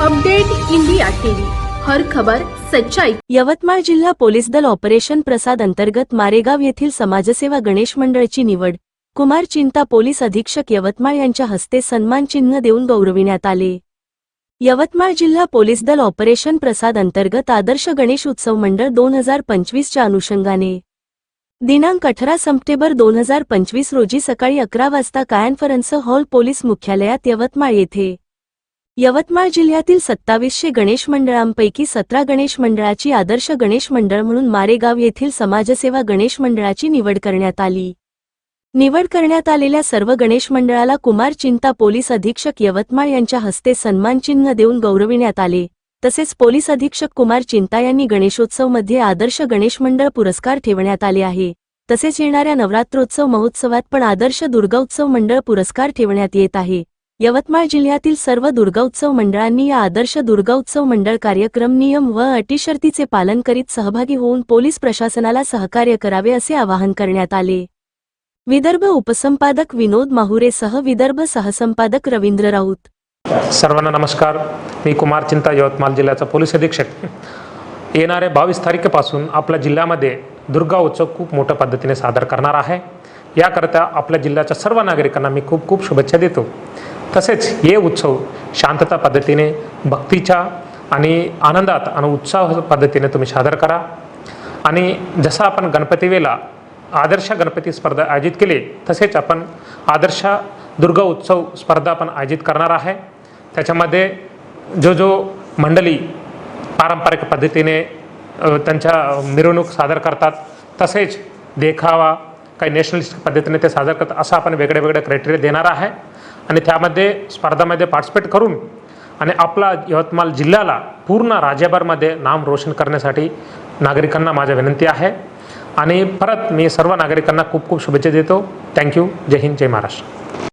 Update India TV. हर खबर सच्चाई. यवतमाळ जिल्हा पोलीस दल ऑपरेशन प्रसाद अंतर्गत मारेगाव येथील समाजसेवा गणेश मंडळची निवड. कुमार चिंता पोलीस अधीक्षक यवतमाळ यांच्या हस्ते सन्मान चिन्ह देऊन गौरविण्यात आले. यवतमाळ जिल्हा पोलीस दल ऑपरेशन प्रसाद अंतर्गत आदर्श गणेश उत्सव मंडळ दोन हजार पंचवीसच्या अनुषंगाने. दिनांक अठरा सप्टेंबर दोन हजार पंचवीस रोजी सकाळी अकरा वाजता कायनफरन्स हॉल पोलीस मुख्यालयात यवतमाळ येथे यवतमाळ जिल्ह्यातील सत्तावीसशे गणेश मंडळांपैकी सतरा गणेश मंडळाची आदर्श गणेश मंडळ म्हणून मारेगाव येथील समाजसेवा गणेश मंडळाची निवड करण्यात आली. निवड करण्यात आलेल्या सर्व गणेश मंडळाला कुमार चिंता पोलीस अधीक्षक यवतमाळ यांच्या हस्ते सन्मानचिन्ह देऊन गौरविण्यात आले. तसेच पोलीस अधीक्षक कुमार चिंता यांनी गणेशोत्सवमध्ये आदर्श गणेश मंडळ पुरस्कार ठेवण्यात आले आहे. तसेच येणाऱ्या नवरात्रोत्सव महोत्सवात पण आदर्श दुर्गोत्सव मंडळ पुरस्कार ठेवण्यात येत आहे. यवतमाळ जिल्ह्यातील सर्व दुर्गोत्सव मंडळांनी या आदर्श दुर्गोत्सव मंडळ कार्यक्रम नियम व अटीशर्तीचे पालन करीत सहभागी होऊन पोलीस प्रशासनाला सहकार्य करावे असे आवाहन करण्यात आले. विदर्भ उपसंपादक विनोद माहुरेसह विदर्भ सहसंपादक रवींद्र राऊत. सर्वांना नमस्कार. मी कुमार चिंता यवतमाळ जिल्ह्याचा पोलीस अधीक्षक. येणाऱ्या बावीस तारखेपासून आपल्या जिल्ह्यामध्ये दुर्गा उत्सव खूप मोठ्या पद्धतीने सादर करणार आहे. याकरता आपल्या जिल्ह्याच्या सर्व नागरिकांना मी खूप खूप शुभेच्छा देतो. तसेच हे उत्सव शांतता पद्धतीने भक्तीच्या आणि आनंदात आणि उत्साह पद्धतीने तुम्ही सादर करा. आणि जसं आपण गणपतीवेला आदर्श गणपती स्पर्धा आयोजित केली तसेच आपण आदर्श दुर्गा उत्सव स्पर्धा आपण आयोजित करणार आहे. त्याच्यामध्ये जो जो मंडळी पारंपरिक पद्धतीने त्यांच्या मिरवणूक सादर करतात तसेच देखावा काही नॅशनलिस्ट पद्धतीने ते सादर करतात असं आपण वेगळे वेगळे क्रायटेरिया देणार आहे. आणि त्यामध्ये स्पर्धामध्ये पार्टिसिपेट करून आणि आपला यवतमाळ जिल्ह्याला पूर्ण राज्यभरमध्ये नाम रोशन करण्यासाठी नागरिकांना माझ्या विनंती आहे. आणि परत मी सर्व नागरिकांना खूप खूप शुभेच्छा देतो. थँक्यू जय हिंद जय महाराष्ट्र.